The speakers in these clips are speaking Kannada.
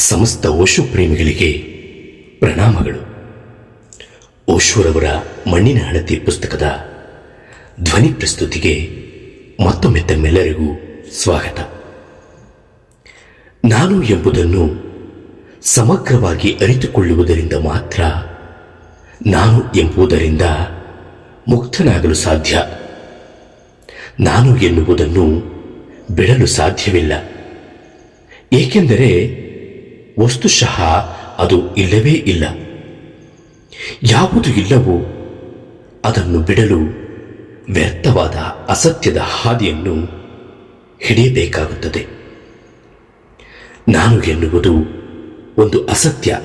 ಸಮಸ್ತ ಓಶು ಪ್ರೇಮಿಗಳಿಗೆ ಪ್ರಣಾಮಗಳು. ಓಶ್ವರವರ ಮಣ್ಣಿನ ಹಣತಿ ಪುಸ್ತಕದ ಧ್ವನಿ ಪ್ರಸ್ತುತಿಗೆ ಮತ್ತೊಮ್ಮೆ ತಮ್ಮೆಲ್ಲರಿಗೂ ಸ್ವಾಗತ. ನಾನು ಎಂಬುದನ್ನು ಸಮಗ್ರವಾಗಿ ಅರಿತುಕೊಳ್ಳುವುದರಿಂದ ಮಾತ್ರ ನಾನು ಎಂಬುದರಿಂದ ಮುಕ್ತನಾಗಲು ಸಾಧ್ಯ. ನಾನು ಎನ್ನುವುದನ್ನು ಬಿಡಲು ಸಾಧ್ಯವಿಲ್ಲ. ಏಕೆಂದರೆ ವಸ್ತುಶಃ ಅದು ಇಲ್ಲವೇ ಇಲ್ಲ. ಯಾವುದು ಇಲ್ಲವೋ ಅದನ್ನು ಬಿಡಲು ವ್ಯರ್ಥವಾದ ಅಸತ್ಯದ ಹಾದಿಯನ್ನು ಹಿಡಿಯಬೇಕಾಗುತ್ತದೆ. ನಾನು ಎನ್ನುವುದು ಒಂದು ಅಸತ್ಯ.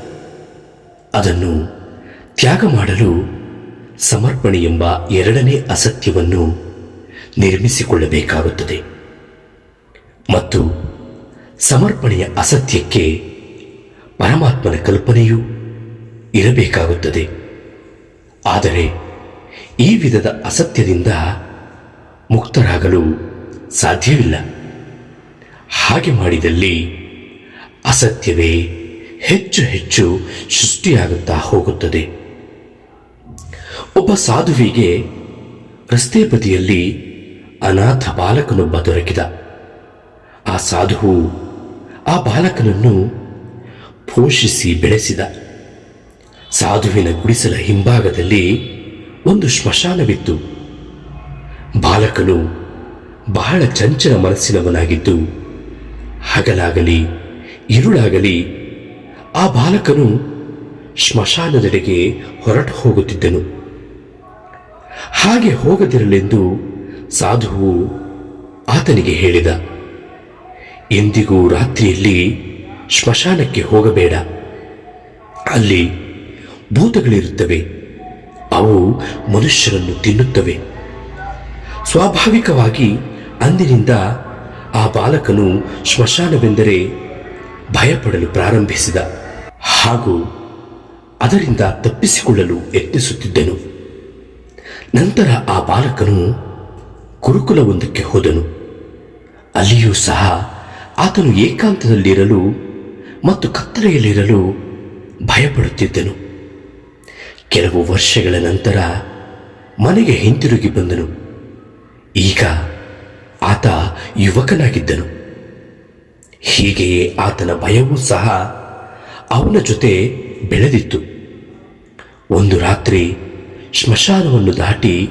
ಅದನ್ನು ತ್ಯಾಗ ಮಾಡಲು ಸಮರ್ಪಣೆ ಎಂಬ ಎರಡನೇ ಅಸತ್ಯವನ್ನು ನಿರ್ಮಿಸಿಕೊಳ್ಳಬೇಕಾಗುತ್ತದೆ. ಮತ್ತು ಸಮರ್ಪಣೆಯ ಅಸತ್ಯಕ್ಕೆ ಪರಮಾತ್ಮನ ಕಲ್ಪನೆಯೂ ಇರಬೇಕಾಗುತ್ತದೆ. ಆದರೆ ಈ ವಿಧದ ಅಸತ್ಯದಿಂದ ಮುಕ್ತರಾಗಲು ಸಾಧ್ಯವಿಲ್ಲ. ಹಾಗೆ ಮಾಡಿದಲ್ಲಿ ಅಸತ್ಯವೇ ಹೆಚ್ಚು ಹೆಚ್ಚು ಸೃಷ್ಟಿಯಾಗುತ್ತಾ ಹೋಗುತ್ತದೆ. ಒಬ್ಬ ಸಾಧುವಿಗೆ ರಸ್ತೆ ಬದಿಯಲ್ಲಿ ಅನಾಥ ಬಾಲಕನೊಬ್ಬ ದೊರಕಿದ. ಆ ಸಾಧುವು ಆ ಬಾಲಕನನ್ನು ಪೋಷಿಸಿ ಬೆಳೆಸಿದ ಸಾಧುವಿನ ಗುಡಿಸಲ ಹಿಂಭಾಗದಲ್ಲಿ ಒಂದು ಶ್ಮಶಾನವಿತ್ತು ಬಾಲಕನು ಬಹಳ ಚಂಚಲ ಮನಸ್ಸಿನವನಾಗಿದ್ದು ಹಗಲಾಗಲಿ ಇರುಳಾಗಲಿ ಆ ಬಾಲಕನು ಶ್ಮಶಾನದೆಡೆಗೆ ಹೊರಟು ಹೋಗುತ್ತಿದ್ದನು. ಹಾಗೆ ಹೋಗದಿರಲೆಂದು ಸಾಧುವು ಆತನಿಗೆ ಹೇಳಿದ ಎಂದಿಗೂ ರಾತ್ರಿಯಲ್ಲಿ ಸ್ಮಶಾನಕ್ಕೆ ಹೋಗಬೇಡ. ಅಲ್ಲಿ ಭೂತಗಳಿರುತ್ತವೆ. ಅವು ಮನುಷ್ಯರನ್ನು ತಿನ್ನುತ್ತವೆ. ಸ್ವಾಭಾವಿಕವಾಗಿ ಅಂದಿನಿಂದ ಆ ಬಾಲಕನು ಸ್ಮಶಾನವೆಂದರೆ ಭಯಪಡಲು ಪ್ರಾರಂಭಿಸಿದ. ಹಾಗೂ ಅದರಿಂದ ತಪ್ಪಿಸಿಕೊಳ್ಳಲು ಯತ್ನಿಸುತ್ತಿದ್ದನು. ನಂತರ ಆ ಬಾಲಕನು ಗುರುಕುಲವೊಂದಕ್ಕೆ ಹೋದನು. ಅಲ್ಲಿಯೂ ಸಹ ಆತನು ಏಕಾಂತದಲ್ಲಿರಲು ಮತ್ತು ಕತ್ತಲೆಯಲ್ಲಿರಲು ಭಯಪಡುತ್ತಿದ್ದನು. ಕೆಲವು ವರ್ಷಗಳ ನಂತರ ಮನೆಗೆ ಹಿಂತಿರುಗಿ ಬಂದನು. ಈಗ ಆತ ಯುವಕನಾಗಿದ್ದನು. ಹೀಗೆಯೇ ಆತನ ಭಯವೂ ಸಹ ಅವನ ಜೊತೆ ಬೆಳೆದಿತ್ತು. ಒಂದು ರಾತ್ರಿ ಸ್ಮಶಾನವನ್ನು ದಾಟಿ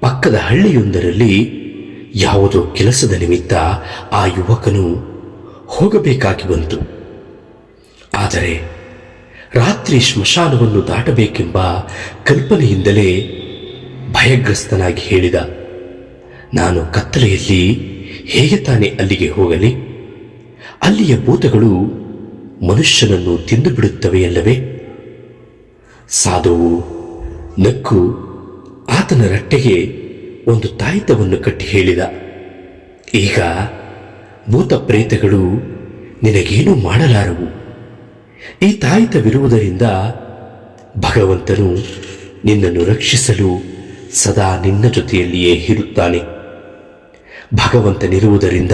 ಪಕ್ಕದ ಹಳ್ಳಿಯೊಂದರಲ್ಲಿ ಯಾವುದೋ ಕೆಲಸದ ನಿಮಿತ್ತ ಆ ಯುವಕನು ಹೋಗಬೇಕಾಗಿ ಬಂತು. ಆದರೆ ರಾತ್ರಿ ಸ್ಮಶಾನವನ್ನು ದಾಟಬೇಕೆಂಬ ಕಲ್ಪನೆಯಿಂದಲೇ ಭಯಗ್ರಸ್ತನಾಗಿ ಹೇಳಿದ, ನಾನು ಕತ್ತಲೆಯಲ್ಲಿ ಹೇಗೆ ತಾನೇ ಅಲ್ಲಿಗೆ ಹೋಗಲಿ? ಅಲ್ಲಿಯ ಭೂತಗಳು ಮನುಷ್ಯನನ್ನು ತಿಂದು ಬಿಡುತ್ತವೆಯಲ್ಲವೇ ಸಾಧುವು ನಕ್ಕು ಆತನ ರಟ್ಟೆಗೆ ಒಂದು ತಾಯಿತವನ್ನು ಕಟ್ಟಿ ಹೇಳಿದ, ಈಗ ಭೂತ ಪ್ರೇತಗಳು ನಿನಗೇನೂ ಮಾಡಲಾರವು. ಈ ತಾಯಿತವಿರುವುದರಿಂದ ಭಗವಂತನು ನಿನ್ನನ್ನು ರಕ್ಷಿಸಲು ಸದಾ ನಿನ್ನ ಜೊತೆಯಲ್ಲಿಯೇ ಇರುತ್ತಾನೆ. ಭಗವಂತನಿರುವುದರಿಂದ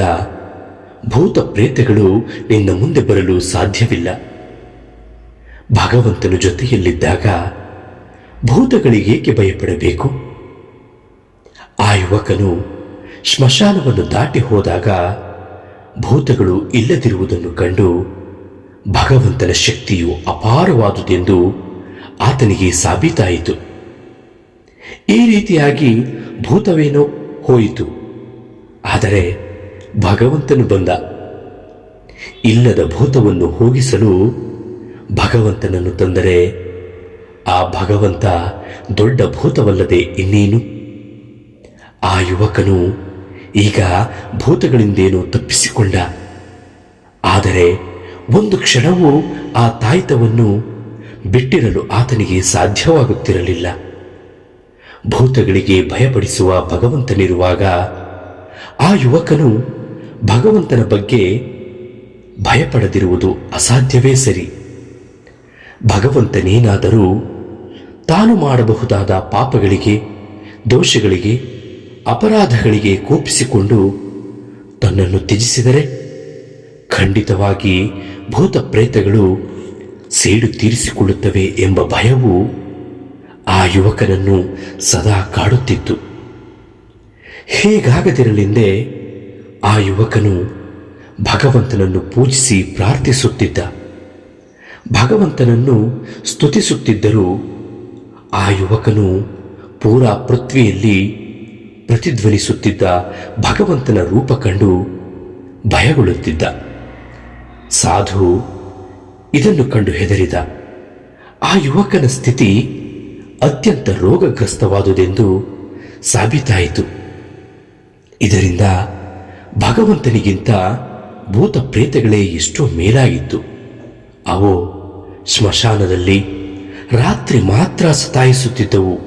ಭೂತ ಪ್ರೇತಗಳು ನಿನ್ನ ಮುಂದೆ ಬರಲು ಸಾಧ್ಯವಿಲ್ಲ. ಭಗವಂತನು ಜೊತೆಯಲ್ಲಿದ್ದಾಗ ಭೂತಗಳಿಗೇಕೆ ಭಯಪಡಬೇಕು? ಆ ಯುವಕನು ಸ್ಮಶಾನವನ್ನು ದಾಟಿ ಹೋದಾಗ ಭೂತಗಳು ಇಲ್ಲದಿರುವುದನ್ನು ಕಂಡು ಭಗವಂತನ ಶಕ್ತಿಯು ಅಪಾರವಾದುದೆಂದು ಆತನಿಗೆ ಸಾಬೀತಾಯಿತು. ಈ ರೀತಿಯಾಗಿ ಭೂತವೇನೋ ಹೋಯಿತು. ಆದರೆ ಭಗವಂತನು ಬಂದ. ಇಲ್ಲದ ಭೂತವನ್ನು ಹೋಗಿಸಲು ಭಗವಂತನನ್ನು ತಂದರೆ ಆ ಭಗವಂತ ದೊಡ್ಡ ಭೂತವಲ್ಲದೆ ಇನ್ನೇನು? ಆ ಯುವಕನು ಈಗ ಭೂತಗಳಿಂದೇನು ತಪ್ಪಿಸಿಕೊಂಡ. ಆದರೆ ಒಂದು ಕ್ಷಣವೂ ಆ ತಾಯಿತವನ್ನು ಬಿಟ್ಟಿರಲು ಆತನಿಗೆ ಸಾಧ್ಯವಾಗುತ್ತಿರಲಿಲ್ಲ. ಭೂತಗಳಿಗೆ ಭಯಪಡಿಸುವ ಭಗವಂತನಿರುವಾಗ ಆ ಯುವಕನು ಭಗವಂತನ ಬಗ್ಗೆ ಭಯಪಡದಿರುವುದು ಅಸಾಧ್ಯವೇ ಸರಿ. ಭಗವಂತನೇನಾದರೂ ತಾನು ಮಾಡಬಹುದಾದ ಪಾಪಗಳಿಗೆ, ದೋಷಗಳಿಗೆ, ಅಪರಾಧಗಳಿಗೆ ಕೋಪಿಸಿಕೊಂಡು ತನ್ನನ್ನು ತ್ಯಜಿಸಿದರೆ ಖಂಡಿತವಾಗಿ ಭೂತ ಪ್ರೇತಗಳು ಸೇಡು ತೀರಿಸಿಕೊಳ್ಳುತ್ತವೆ ಎಂಬ ಭಯವು ಆ ಯುವಕನನ್ನು ಸದಾ ಕಾಡುತ್ತಿತ್ತು. ಹೇಗಾಗದಿರಲೆಂದೇ ಆ ಯುವಕನು ಭಗವಂತನನ್ನು ಪೂಜಿಸಿ ಪ್ರಾರ್ಥಿಸುತ್ತಿದ್ದ. ಭಗವಂತನನ್ನು ಸ್ತುತಿಸುತ್ತಿದ್ದರೂ ಆ ಯುವಕನು ಪೂರಾ ಪೃಥ್ವಿಯಲ್ಲಿ ಪ್ರತಿಧ್ವನಿಸುತ್ತಿದ್ದ ಭಗವಂತನ ರೂಪ ಕಂಡು ಭಯಗೊಳ್ಳುತ್ತಿದ್ದ. ಸಾಧು ಇದನ್ನು ಕಂಡು ಹೆದರಿದ ಆ ಯುವಕನ ಸ್ಥಿತಿ ಅತ್ಯಂತ ರೋಗಗ್ರಸ್ತವಾದುದೆಂದು ಸಾಬೀತಾಯಿತು. ಇದರಿಂದ ಭಗವಂತನಿಗಿಂತ ಭೂತ ಪ್ರೇತಗಳೇ ಎಷ್ಟೋ ಮೇಲಾಗಿತ್ತು. ಅವು ಸ್ಮಶಾನದಲ್ಲಿ ರಾತ್ರಿ ಮಾತ್ರ ಸತಾಯಿಸುತ್ತಿದ್ದವು.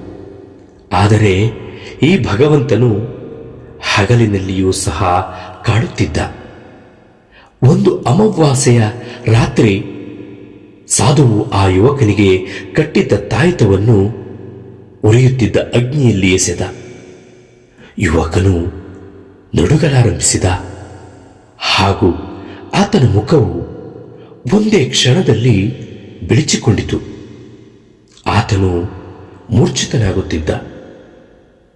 ಆದರೆ ಈ ಭಗವಂತನು ಹಗಲಿನಲ್ಲಿಯೂ ಸಹ ಕಾಡುತ್ತಿದ್ದ. ಒಂದು ಅಮಾವಾಸ್ಯೆಯ ರಾತ್ರಿ ಸಾಧುವು ಆ ಯುವಕನಿಗೆ ಕಟ್ಟಿದ್ದ ತಾಯಿತವನ್ನು ಉರಿಯುತ್ತಿದ್ದ ಅಗ್ನಿಯಲ್ಲಿ ಎಸೆದ. ಯುವಕನು ನಡುಗಲಾರಂಭಿಸಿದ. ಹಾಗೂ ಆತನ ಮುಖವು ಒಂದೇ ಕ್ಷಣದಲ್ಲಿ ಬಿಳಿಚಿಕೊಂಡಿತು. ಆತನು ಮೂರ್ಛಿತನಾಗುತ್ತಿದ್ದ.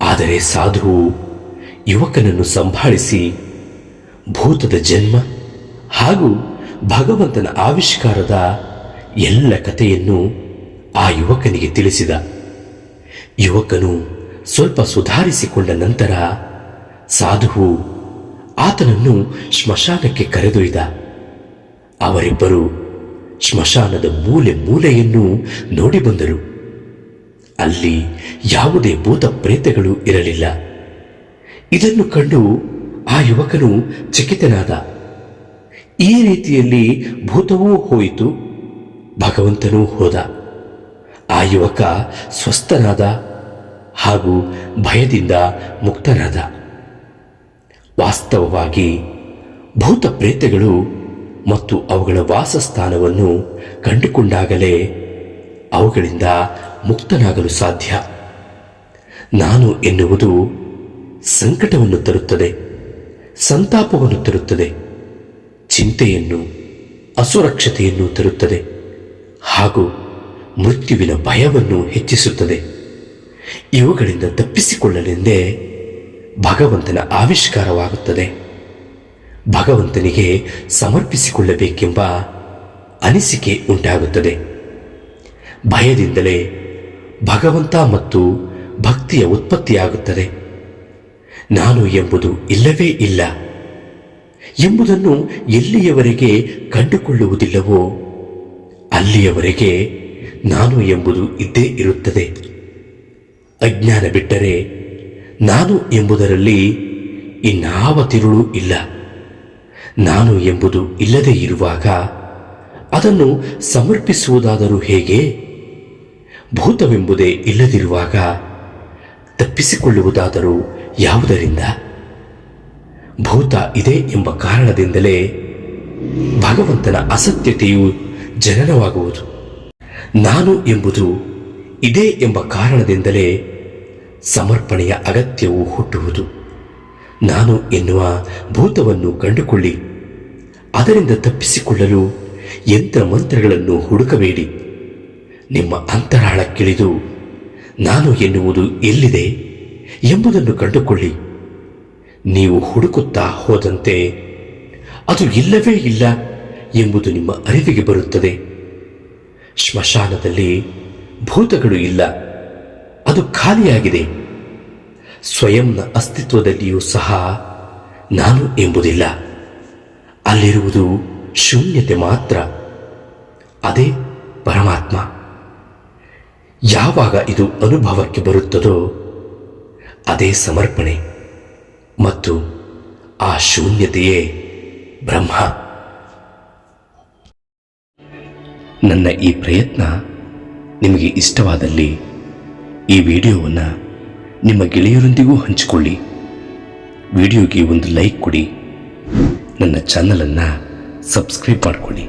ಆದರೆ ಸಾಧುವು ಯುವಕನನ್ನು ಸಂಭಾಳಿಸಿ ಭೂತದ ಜನ್ಮ ಹಾಗೂ ಭಗವಂತನ ಆವಿಷ್ಕಾರದ ಎಲ್ಲ ಕಥೆಯನ್ನು ಆ ಯುವಕನಿಗೆ ತಿಳಿಸಿದ. ಯುವಕನು ಸ್ವಲ್ಪ ಸುಧಾರಿಸಿಕೊಂಡ ನಂತರ ಸಾಧುವು ಆತನನ್ನು ಸ್ಮಶಾನಕ್ಕೆ ಕರೆದೊಯ್ದ. ಅವರಿಬ್ಬರು ಸ್ಮಶಾನದ ಮೂಲೆ ಮೂಲೆಯನ್ನು ನೋಡಿ ಬಂದರು. ಅಲ್ಲಿ ಯಾವುದೇ ಭೂತ ಪ್ರೇತಗಳು ಇರಲಿಲ್ಲ. ಇದನ್ನು ಕಂಡು ಆ ಯುವಕನು ಚಕಿತನಾದ ಈ ರೀತಿಯಲ್ಲಿ ಭೂತವೂ ಹೋಯಿತು. ಭಗವಂತನೂ ಹೋದ. ಆ ಯುವಕ ಸ್ವಸ್ಥನಾದ ಹಾಗೂ ಭಯದಿಂದ ಮುಕ್ತನಾದ. ವಾಸ್ತವವಾಗಿ ಭೂತ ಪ್ರೇತಗಳು ಮತ್ತು ಅವುಗಳ ವಾಸಸ್ಥಾನವನ್ನು ಕಂಡುಕೊಂಡಾಗಲೇ ಅವುಗಳಿಂದ ಮುಕ್ತನಾಗಲು ಸಾಧ್ಯ. ನಾನು ಎನ್ನುವುದು ಸಂಕಟವನ್ನು ತರುತ್ತದೆ, ಸಂತಾಪವನ್ನು ತರುತ್ತದೆ. ಚಿಂತೆಯನ್ನು, ಅಸುರಕ್ಷತೆಯನ್ನು ತರುತ್ತದೆ ಹಾಗೂ ಮೃತ್ಯುವಿನ ಭಯವನ್ನು ಹೆಚ್ಚಿಸುತ್ತದೆ. ಇವುಗಳಿಂದ ತಪ್ಪಿಸಿಕೊಳ್ಳಲೆಂದೇ ಭಗವಂತನ ಆವಿಷ್ಕಾರವಾಗುತ್ತದೆ. ಭಗವಂತನಿಗೆ ಸಮರ್ಪಿಸಿಕೊಳ್ಳಬೇಕೆಂಬ ಅನಿಸಿಕೆ ಉಂಟಾಗುತ್ತದೆ. ಭಯದಿಂದಲೇ ಭಗವಂತ ಮತ್ತು ಭಕ್ತಿಯ ಉತ್ಪತ್ತಿಯಾಗುತ್ತದೆ. ನಾನು ಎಂಬುದು ಇಲ್ಲವೇ ಇಲ್ಲ. ಎಂಬುದನ್ನು ಎಲ್ಲಿಯವರೆಗೆ ಕಂಡುಕೊಳ್ಳುವುದಿಲ್ಲವೋ, ಅಲ್ಲಿಯವರೆಗೆ ನಾನು ಎಂಬುದು ಇದ್ದೇ ಇರುತ್ತದೆ. ಅಜ್ಞಾನ ಬಿಟ್ಟರೆ ನಾನು ಎಂಬುದರಲ್ಲಿ ಇನ್ನಾವ ತಿರುಳು ಇಲ್ಲ. ನಾನು ಎಂಬುದು ಇಲ್ಲದೆ ಇರುವಾಗ ಅದನ್ನು ಸಮರ್ಪಿಸುವುದಾದರೂ ಹೇಗೆ? ಭೂತವೆಂಬುದೇ ಇಲ್ಲದಿರುವಾಗ ತಪ್ಪಿಸಿಕೊಳ್ಳುವುದಾದರೂ ಯಾವುದರಿಂದ? ಭೂತ ಇದೆ ಎಂಬ ಕಾರಣದಿಂದಲೇ ಭಗವಂತನ ಅಸತ್ಯತೆಯು ಜನನವಾಗುವುದು. ನಾನು ಎಂಬುದು ಇದೆ ಎಂಬ ಕಾರಣದಿಂದಲೇ ಸಮರ್ಪಣೆಯ ಅಗತ್ಯವು ಹುಟ್ಟುವುದು. ನಾನು ಎನ್ನುವ ಭೂತವನ್ನು ಕಂಡುಕೊಳ್ಳಿ. ಅದರಿಂದ ತಪ್ಪಿಸಿಕೊಳ್ಳಲು ಯಂತ್ರ ಮಂತ್ರಗಳನ್ನು ಹುಡುಕಬೇಡಿ. ನಿಮ್ಮ ಅಂತರಾಳಕ್ಕಿಳಿದು ನಾನು ಎನ್ನುವುದು ಎಲ್ಲಿದೆ ಎಂಬುದನ್ನು ಕಂಡುಕೊಳ್ಳಿ. ನೀವು ಹುಡುಕುತ್ತಾ ಹೋದಂತೆ ಅದು ಇಲ್ಲವೇ ಇಲ್ಲ ಎಂಬುದು ನಿಮ್ಮ ಅರಿವಿಗೆ ಬರುತ್ತದೆ. ಸ್ಮಶಾನದಲ್ಲಿ ಭೂತಗಳು ಇಲ್ಲ. ಅದು ಖಾಲಿಯಾಗಿದೆ. ಸ್ವಯಂನ ಅಸ್ತಿತ್ವದಲ್ಲಿಯೂ ಸಹ ನಾನು ಎಂಬುದಿಲ್ಲ. ಅಲ್ಲಿರುವುದು ಶೂನ್ಯತೆ ಮಾತ್ರ. ಅದೇ ಪರಮಾತ್ಮ. ಯಾವಾಗ ಇದು ಅನುಭವಕ್ಕೆ ಬರುತ್ತದೋ ಅದೇ ಸಮರ್ಪಣೆ. ಮತ್ತು ಆ ಶೂನ್ಯತೆಯೇ ಬ್ರಹ್ಮ. ನನ್ನ ಈ ಪ್ರಯತ್ನ ನಿಮಗೆ ಇಷ್ಟವಾದಲ್ಲಿ ಈ ವಿಡಿಯೋವನ್ನು ನಿಮ್ಮ ಗೆಳೆಯರೊಂದಿಗೂ ಹಂಚಿಕೊಳ್ಳಿ. ವಿಡಿಯೋಗೆ ಒಂದು ಲೈಕ್ ಕೊಡಿ. ನನ್ನ ಚಾನಲನ್ನು ಸಬ್ಸ್ಕ್ರೈಬ್ ಮಾಡಿಕೊಳ್ಳಿ.